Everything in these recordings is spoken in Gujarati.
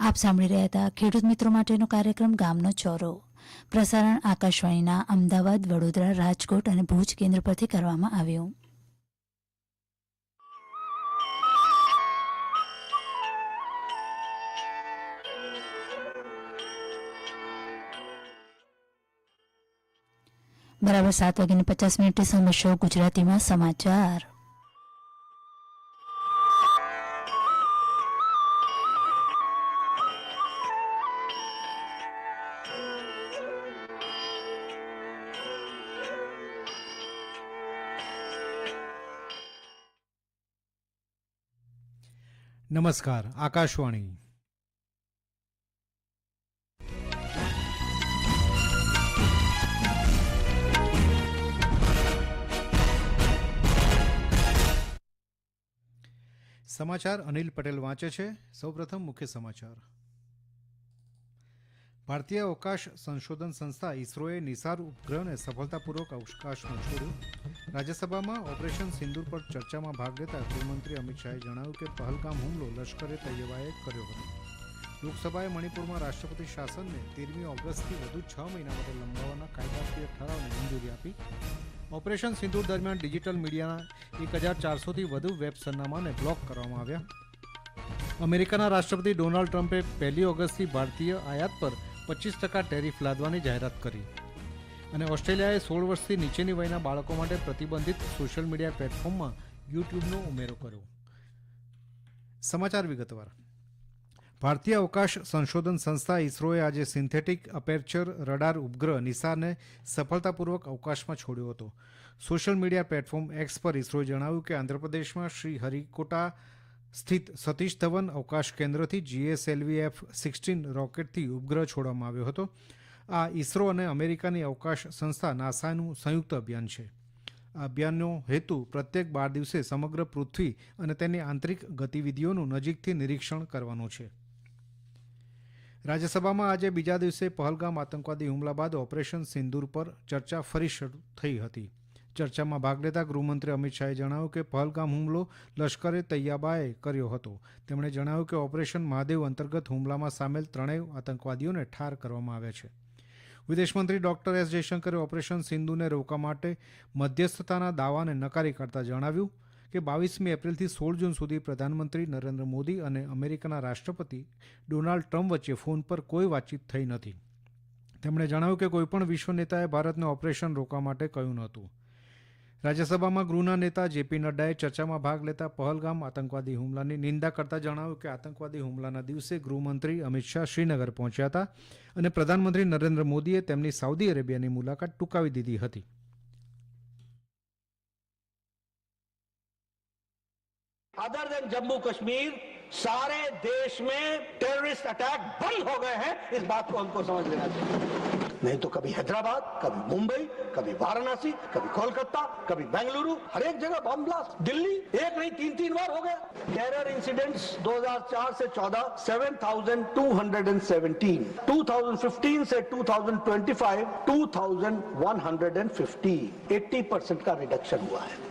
આપ સાંભળી રહ્યા હતા ખેડૂત મિત્રો માટેનો કાર્યક્રમ ગામનો ચોરો. પ્રસારણ આકાશવાણીના અમદાવાદ, વડોદરા, રાજકોટ અને ભુજ કેન્દ્ર પરથી કરવામાં આવ્યું. બરાબર સાત વાગ્યાને પચાસ મિનિટે સમસ્યો ગુજરાતીમાં સમાચાર. નમસ્કાર આકાશવાણી. સમાચાર અનિલ પટેલ વાંચે છે. સૌપ્રથમ મુખ્ય સમાચાર. ભારતીય અવકાશ સંશોધન સંસ્થા ઇસરોએ નિસાર ઉપગ્રહને સફળતાપૂર્વક અવકાશમાં છોડ્યું. રાજ્યસભામાં ઓપરેશન સિંદુર પર ચર્ચામાં ભાગ લેતા ગૃહમંત્રી અમિત શાહે જણાવ્યું કે પહલગામ હુમલો લશ્કરે તૈયબાએ કર્યો હતો. લોકસભાએ મણિપુરમાં રાષ્ટ્રપતિ શાસનને તેરમી ઓગસ્ટથી વધુ છ મહિના માટે લંબાવવાના કાયદાકીય ઠરાવને મંજૂરી આપી. ઓપરેશન સિંદૂર દરમિયાન ડિજિટલ મીડિયાના એક હજાર ચારસોથી વધુ વેબ સરનામાને બ્લોક કરવામાં આવ્યા. અમેરિકાના રાષ્ટ્રપતિ ડોનાલ્ડ ટ્રમ્પે પહેલી ઓગસ્ટથી ભારતીય આયાત પર પચીસ ટકા ટેરિફ લાદવાની જાહેરાત કરી. અને ઓસ્ટ્રેલિયાએ સોળ વર્ષથી નીચેની વયના બાળકો માટે પ્રતિબંધિત સોશિયલ મીડિયા પ્લેટફોર્મમાં યુટ્યુબનો ઉમેરો કર્યો. સમાચાર વિગતવાર. ભારતીય અવકાશ સંશોધન સંસ્થા ઇસરોએ આજે સિન્થેટિક અપેરચર રડાર ઉપગ્રહ નિસારને સફળતાપૂર્વક અવકાશમાં છોડ્યો હતો. સોશિયલ મીડિયા પ્લેટફોર્મ એક્સ પર ઇસરોએ જણાવ્યું કે આંધ્રપ્રદેશમાં શ્રી હરિકોટા સ્થિત સતીશ ધવન અવકાશ કેન્દ્રથી જીએસએલવીએફ સિક્સટીન રોકેટથી ઉપગ્રહ છોડવામાં આવ્યો હતો. આ ઇસરો અને અમેરિકાની અવકાશ સંસ્થા નાસાનું સંયુક્ત અભિયાન છે. આ અભિયાનનો હેતુ પ્રત્યેક બાર દિવસે સમગ્ર પૃથ્વી અને તેની આંતરિક ગતિવિધિઓનું નજીકથી નિરીક્ષણ કરવાનો છે. રાજ્યસભામાં આજે બીજા દિવસે પહલગામ આતંકવાદી હુમલા બાદ ઓપરેશન સિંદૂર પર ચર્ચા ફરી શરૂ થઈ હતી. ચર્ચામાં ભાગ લેતા ગૃહમંત્રી અમિત શાહે જણાવ્યું કે પહલગામ હુમલો લશ્કરે તૈયાબાએ કર્યો હતો. તેમણે જણાવ્યું કે ઓપરેશન મહાદેવ અંતર્ગત હુમલામાં સામેલ ત્રણેય આતંકવાદીઓને ઠાર કરવામાં આવ્યા છે. વિદેશમંત્રી ડોક્ટર એસ જયશંકરે ઓપરેશન સિંધુને રોકવા માટે મધ્યસ્થતાના દાવાને નકારી કાઢતા જણાવ્યું કે બાવીસમી એપ્રિલથી સોળ જૂન સુધી પ્રધાનમંત્રી નરેન્દ્ર મોદી અને અમેરિકાના રાષ્ટ્રપતિ ડોનાલ્ડ ટ્રમ્પ વચ્ચે ફોન પર કોઈ વાતચીત થઈ નથી. તેમણે જણાવ્યું કે કોઈપણ વિશ્વ નેતાએ ભારતને ઓપરેશન રોકવા માટે કહ્યું નહોતું. રાજ્યસભામાં ગૃહના નેતા જેપી નડ્ડાએ ચર્ચામાં ભાગ લેતા પહલગામ આતંકવાદી હુમલાની નિંદા કરતા જણાવ્યું કે આતંકવાદી હુમલાના દિવસે ગૃહમંત્રી અમિત શાહ શ્રીનગર પહોંચ્યા હતા અને પ્રધાનમંત્રી નરેન્દ્ર મોદીએ તેમની સાઉદી અરેબિયાની મુલાકાત ટૂંકાવી દીધી હતી अदर देन जम्मू कश्मीर सारे देश में टेररिस्ट अटैक बंद हो गए हैं इस बात को हमको समझ लेना चाहिए नहीं तो कभी हैदराबाद, कभी मुंबई, कभी वाराणसी, कभी कोलकाता, कभी बेंगलुरु, हर एक जगह बम ब्लास्ट दिल्ली, एक नहीं तीन तीन बार हो गया। टेरर इंसिडेंट्स 2004 से 14 7217 2015 से 2025 2150 80 परसेंट का रिडक्शन हुआ है।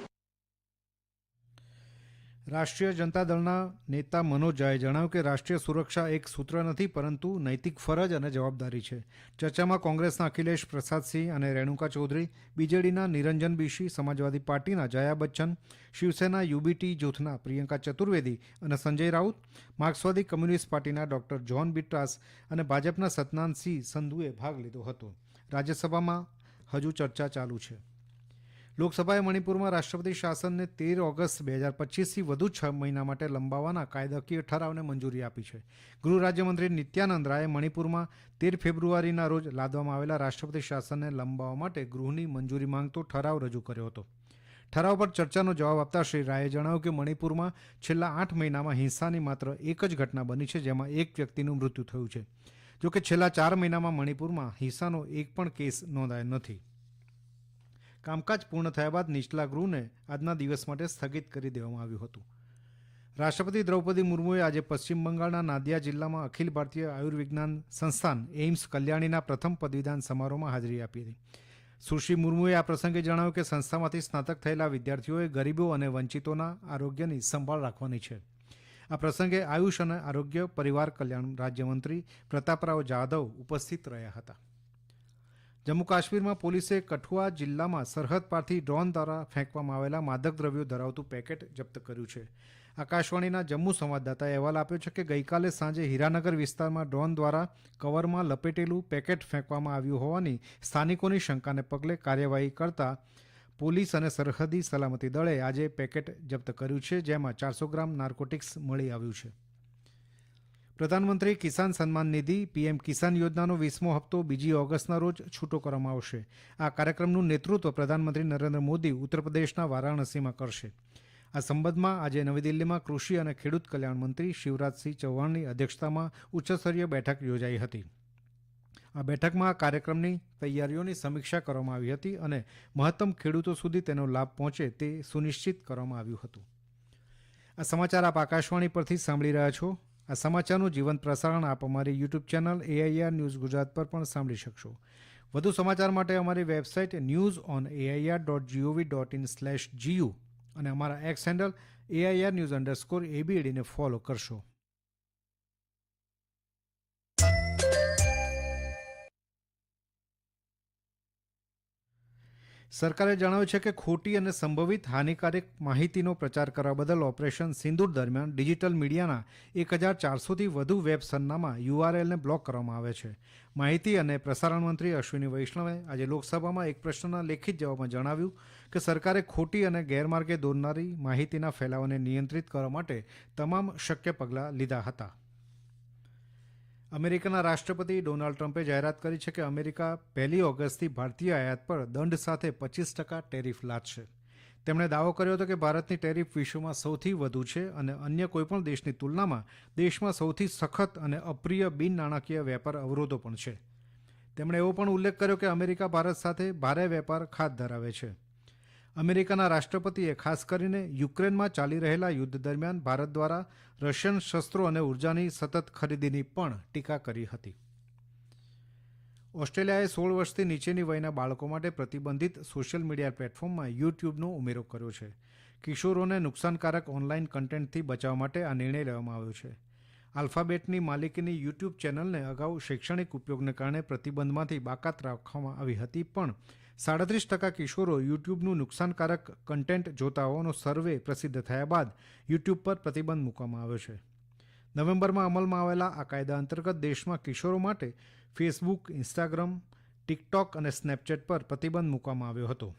રાષ્ટ્રીય જનતા દળના નેતા મનોજ ઝાએ જણાવ્યું કે રાષ્ટ્રીય સુરક્ષા એક સૂત્ર નથી, પરંતુ નૈતિક ફરજ અને જવાબદારી છે. ચર્ચામાં કોંગ્રેસના અખિલેશ પ્રસાદસિંહ અને રેણુકા ચૌધરી, બીજેડીના નિરંજન બિશી, સમાજવાદી પાર્ટીના જયા બચ્ચન, શિવસેના યુબીટી જૂથના પ્રિયંકા ચતુર્વેદી અને સંજય રાઉત, માર્ક્સવાદી કમ્યુનિસ્ટ પાર્ટીના ડોક્ટર જ્હોન બિટ્રાસ અને ભાજપના સતનાનસિંહ સંધુએ ભાગ લીધો હતો. રાજ્યસભામાં હજુ ચર્ચા ચાલુ છે. લોકસભાએ મણિપુરમાં રાષ્ટ્રપતિ શાસનને તેર ઓગસ્ટ બે હજાર પચીસથી વધુ છ મહિના માટે લંબાવવાના કાયદાકીય ઠરાવને મંજૂરી આપી છે. ગૃહ રાજ્યમંત્રી નિત્યાનંદ રાયે મણિપુરમાં તેર ફેબ્રુઆરીના રોજ લાદવામાં આવેલા રાષ્ટ્રપતિ શાસનને લંબાવવા માટે ગૃહની મંજૂરી માંગતો ઠરાવ રજૂ કર્યો હતો. ઠરાવ પર ચર્ચાનો જવાબ આપતા શ્રી રાયે જણાવ્યું કે મણિપુરમાં છેલ્લા આઠ મહિનામાં હિંસાની માત્ર એક જ ઘટના બની છે જેમાં એક વ્યક્તિનું મૃત્યુ થયું છે. જોકે છેલ્લા ચાર મહિનામાં મણિપુરમાં હિંસાનો એક પણ કેસ નોંધાયો નથી. કામકાજ પૂર્ણ થયા બાદ નીચલા ગૃહને આજના દિવસ માટે સ્થગિત કરી દેવામાં આવ્યું હતું. રાષ્ટ્રપતિ દ્રૌપદી મુર્મુએ આજે પશ્ચિમ બંગાળના નાદિયા જિલ્લામાં અખિલ ભારતીય આયુર્વિજ્ઞાન સંસ્થાન એઇમ્સ કલ્યાણીના પ્રથમ પદવીદાન સમારોહમાં હાજરી આપી હતી. સુશ્રી મુર્મુએ આ પ્રસંગે જણાવ્યું કે સંસ્થામાંથી સ્નાતક થયેલા વિદ્યાર્થીઓએ ગરીબો અને વંચિતોના આરોગ્યની સંભાળ રાખવાની છે. આ પ્રસંગે આયુષ અને આરોગ્ય પરિવાર કલ્યાણ રાજ્યમંત્રી પ્રતાપરાવ જાધવ ઉપસ્થિત રહ્યા હતા. જમ્મુ કાશ્મીરમાં પોલીસે કઠુઆ જિલ્લામાં સરહદ પારથી ડ્રોન દ્વારા ફેંકવામાં આવેલા માદક દ્રવ્યો ધરાવતું પેકેટ જપ્ત કર્યું છે. આકાશવાણીના જમ્મુ સંવાદદાતાએ અહેવાલ આપ્યો છે કે ગઈકાલે સાંજે હીરાનગર વિસ્તારમાં ડ્રોન દ્વારા કવરમાં લપેટેલું પેકેટ ફેંકવામાં આવ્યું હોવાની સ્થાનિકોની શંકાને પગલે કાર્યવાહી કરતા પોલીસ અને સરહદી સલામતી દળે આજે પેકેટ જપ્ત કર્યું છે, જેમાં ચારસો ગ્રામ નાર્કોટિક્સ મળી આવ્યું છે. પ્રધાનમંત્રી કિસાન સન્માન નિધિ, પીએમ કિસાન યોજનાનો વીસમો હપ્તો બીજી ઓગસ્ટના રોજ છૂટો કરવામાં આવશે. આ કાર્યક્રમનું નેતૃત્વ પ્રધાનમંત્રી નરેન્દ્ર મોદી ઉત્તર પ્રદેશના વારાણસીમાં કરશે. આ સંબંધમાં આજે નવી દિલ્હીમાં કૃષિ અને ખેડૂત કલ્યાણ મંત્રી શિવરાજસિંહ ચૌહાણની અધ્યક્ષતામાં ઉચ્ચસ્તરીય બેઠક યોજાઈ હતી. આ બેઠકમાં આ કાર્યક્રમની તૈયારીઓની સમીક્ષા કરવામાં આવી હતી અને મહત્તમ ખેડૂતો સુધી તેનો લાભ પહોંચે તે સુનિશ્ચિત કરવામાં આવ્યું હતું. આ સમાચાર આપ આકાશવાણી પરથી સાંભળી રહ્યા છો. આ સમાચારનું જીવંત પ્રસારણ આપ અમારી YouTube channel AIR news Gujarat પર પણ સાંભળી શકશો. વધુ સમાચાર માટે અમારી website news on AIR dot GOV dot in slash GU અને અમારા X handle AIR news underscore એબીએડીને follow કરશો. સરકારે જણાવ્યું છે કે ખોટી અને સંભવિત હાનિકારક માહિતીનો પ્રચાર કરવા બદલ ઓપરેશન સિંદૂર દરમિયાન ડિજિટલ મીડિયાના એક હજાર ચારસોથી વધુ વેબ સરનામાં યુઆરએલને બ્લોક કરવામાં આવે છે. માહિતી અને પ્રસારણ મંત્રી અશ્વિની વૈષ્ણવે આજે લોકસભામાં એક પ્રશ્નના લેખિત જવાબમાં જણાવ્યું કે સરકારે ખોટી અને ગેરમાર્ગે દોરનારી માહિતીના ફેલાવાને નિયંત્રિત કરવા માટે તમામ શક્ય પગલાં લીધા હતા. અમેરિકાના રાષ્ટ્રપતિ ડોનાલ્ડ ટ્રમ્પે જાહેરાત કરી છે કે અમેરિકા પહેલી ઓગસ્ટથી ભારતીય આયાત પર દંડ સાથે પચીસ ટકા ટેરિફ લાદશે. તેમણે દાવો કર્યો હતો કે ભારતની ટેરિફ વિશ્વમાં સૌથી વધુ છે અને અન્ય કોઈપણ દેશની તુલનામાં દેશમાં સૌથી સખત અને અપ્રિય બિન નાણાકીય વેપાર અવરોધો પણ છે. તેમણે એવો પણ ઉલ્લેખ કર્યો કે અમેરિકા ભારત સાથે ભારે વેપાર ખાત ધરાવે છે. અમેરિકાના રાષ્ટ્રપતિએ ખાસ કરીને યુક્રેનમાં ચાલી રહેલા યુદ્ધ દરમિયાન ભારત દ્વારા રશિયન શસ્ત્રો અને ઉર્જાની સતત ખરીદીની પણ ટીકા કરી હતી. ઓસ્ટ્રેલિયાએ સોળ વર્ષથી નીચેની વયના બાળકો માટે પ્રતિબંધિત સોશિયલ મીડિયા પ્લેટફોર્મમાં યુટ્યુબનો ઉમેરો કર્યો છે. કિશોરોને નુકસાનકારક ઓનલાઈન કન્ટેન્ટથી બચાવવા માટે આ નિર્ણય લેવામાં આવ્યો છે. આલ્ફાબેટની માલિકીની યુટ્યુબ ચેનલને અગાઉ શૈક્ષણિક ઉપયોગને કારણે પ્રતિબંધમાંથી બાકાત રાખવામાં આવી હતી, પણ સાડત્રીસ ટકા કિશોરો યુટ્યુબનું નુકસાનકારક કન્ટેન્ટ જોતા હોવાનો સર્વે પ્રસિદ્ધ થયા બાદ યુટ્યુબ પર પ્રતિબંધ મૂકવામાં આવ્યો છે. નવેમ્બરમાં અમલમાં આવેલા આ કાયદા અંતર્ગત દેશમાં કિશોરો માટે ફેસબુક, ઇન્સ્ટાગ્રામ, ટિકટોક અને સ્નેપચેટ પર પ્રતિબંધ મૂકવામાં આવ્યો હતો.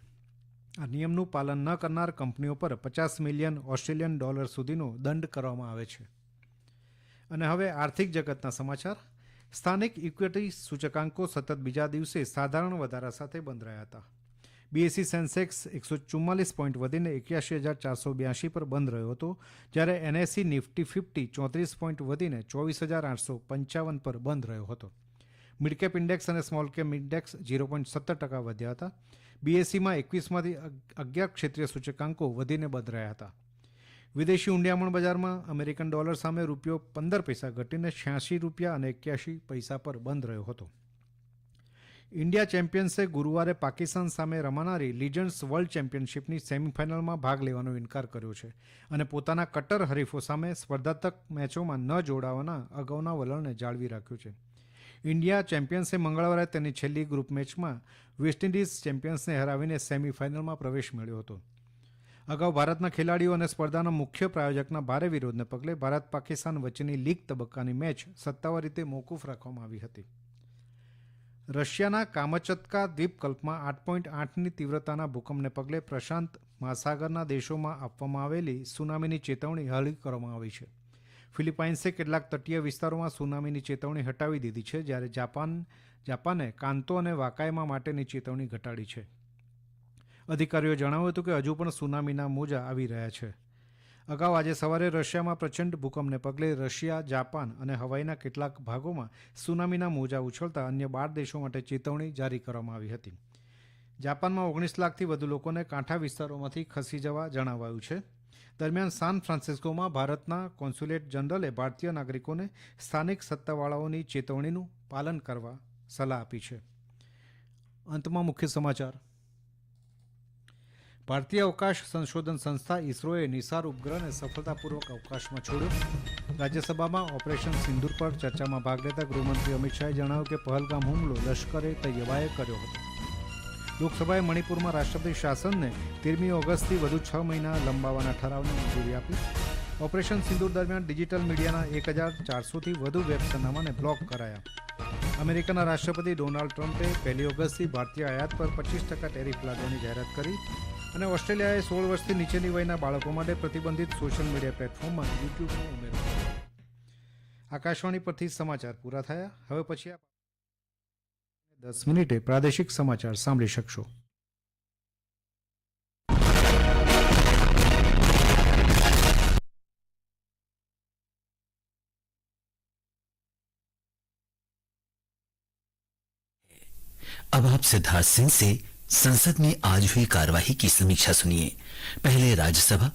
આ નિયમનું પાલન ન કરનાર કંપનીઓ પર પચાસ મિલિયન ઓસ્ટ્રેલિયન ડોલર સુધીનો દંડ કરવામાં આવે છે. અને હવે આર્થિક જગતના સમાચાર. સ્થાનિક ઇક્વિટી સૂચકાંકો સતત બીજા દિવસે સાધારણ વધારા સાથે બંધ રહ્યા હતા. બીએસસી સેન્સેક્સ એકસો ચુમ્માલીસ પોઈન્ટ વધીને એક્યાસી હજાર ચારસો બ્યાસી પર બંધ રહ્યો હતો, જ્યારે એનએસસી નિફ્ટી ફિફ્ટી ચોત્રીસ પોઈન્ટ વધીને ચોવીસ હજાર આઠસો પંચાવન પર બંધ રહ્યો હતો. મિડકેપ ઇન્ડેક્સ અને small cap index zero point સત્તર ટકા વધ્યા હતા. બીએસસીમાં એકવીસમાંથી અગિયાર ક્ષેત્રીય સૂચકાંકો વધીને બંધ રહ્યા હતા. વિદેશી ઊંડિયામણ બજારમાં અમેરિકન ડોલર સામે રૂપિયો પંદર પૈસા ઘટીને છ્યાસી રૂપિયા અને એક્યાસી પૈસા પર બંધ રહ્યો હતો. ઇન્ડિયા ચેમ્પિયન્સે ગુરુવારે પાકિસ્તાન સામે રમાનારી લીજન્ડ્સ વર્લ્ડ ચેમ્પિયનશિપની સેમીફાઇનલમાં ભાગ લેવાનો ઇનકાર કર્યો છે અને પોતાના કટ્ટર હરીફો સામે સ્પર્ધાત્મક મેચોમાં ન જોડાવાના અગાઉના વલણને જાળવી રાખ્યું છે. ઇન્ડિયા ચેમ્પિયન્સે મંગળવારે તેની છેલ્લી ગ્રુપ મેચમાં વેસ્ટ ઇન્ડિઝ ચેમ્પિયન્સને હરાવીને સેમીફાઇનલમાં પ્રવેશ મેળવ્યો હતો. અગાઉ ભારતના ખેલાડીઓ અને સ્પર્ધાના મુખ્ય પ્રાયોજકના ભારે વિરોધને પગલે ભારત પાકિસ્તાન વચ્ચેની લીગ તબક્કાની મેચ સત્તાવાર રીતે મોકૂફ રાખવામાં આવી હતી. રશિયાના કામચત્કા દ્વીપકલ્પમાં આઠ પોઈન્ટ આઠની તીવ્રતાના ભૂકંપને પગલે પ્રશાંત મહાસાગરના દેશોમાં આપવામાં આવેલી સુનામીની ચેતવણી હળી કરવામાં આવી છે. ફિલિપાઇન્સે કેટલાક તટીય વિસ્તારોમાં સુનામીની ચેતવણી હટાવી દીધી છે, જ્યારે જાપાન, જાપાને કાંતો અને વાકાયમા માટેની ચેતવણી ઘટાડી છે. અધિકારીઓએ જણાવ્યું હતું કે હજુ પણ સુનામીના મોજા આવી રહ્યા છે. અગાઉ આજે સવારે રશિયામાં પ્રચંડ ભૂકંપને પગલે રશિયા, જાપાન અને હવાઈના કેટલાક ભાગોમાં સુનામીના મોજા ઉછળતા અન્ય બાર દેશો માટે ચેતવણી જારી કરવામાં આવી હતી. જાપાનમાં ઓગણીસ લાખથી વધુ લોકોને કાંઠા વિસ્તારોમાંથી ખસી જવા જણાવાયું છે. દરમિયાન સાન ફ્રાન્સિસ્કોમાં ભારતના કોન્સ્યુલેટ જનરલે ભારતીય નાગરિકોને સ્થાનિક સત્તાવાળાઓની ચેતવણીનું પાલન કરવા સલાહ આપી છે. અંતમાં મુખ્ય સમાચાર. ભારતીય અવકાશ સંશોધન સંસ્થા ઇસરોએ નિસાર ઉપગ્રહને સફળતાપૂર્વક અવકાશમાં છોડ્યો. રાજ્યસભામાં ઓપરેશન સિંદૂર પર ચર્ચામાં ભાગ લેતા ગૃહમંત્રી અમિત શાહે જણાવ્યું કે પહલગામ હુમલો લશ્કરે તૈયબાએ કર્યો હતો. લોકસભાએ મણિપુરમાં રાષ્ટ્રપતિ શાસનને તેરમી ઓગસ્ટથી વધુ છ મહિના લંબાવવાના ઠરાવને મંજૂરી આપી. ઓપરેશન સિંદૂર દરમિયાન ડિજિટલ મીડિયાના એક હજાર ચારસોથી વધુ વેબ સરનામાને બ્લોક કરાયા. અમેરિકાના રાષ્ટ્રપતિ ડોનાલ્ડ ટ્રમ્પે પહેલી ઓગસ્ટથી ભારતીય આયાત પર પચીસ ટકા ટેરિફ લાદવાની જાહેરાત કરી. અને ઓસ્ટ્રેલિયાએ સોળ વર્ષથી નીચેની વયના બાળકો માટે પ્રતિબંધિત સોશિયલ મીડિયા પ્લેટફોર્મમાં યુટ્યુબનો ઉમેરો કર્યો આકાશવાણી પરથી સમાચાર પૂરા થયા હવે પછી આપ દસ મિનિટે પ્રાદેશિક સમાચાર સાંભળી શકશો अब आप सिद्धार्थ सिंह से संसद में आज हुई कार्यवाही की समीक्षा सुनिए पहले राज्यसभा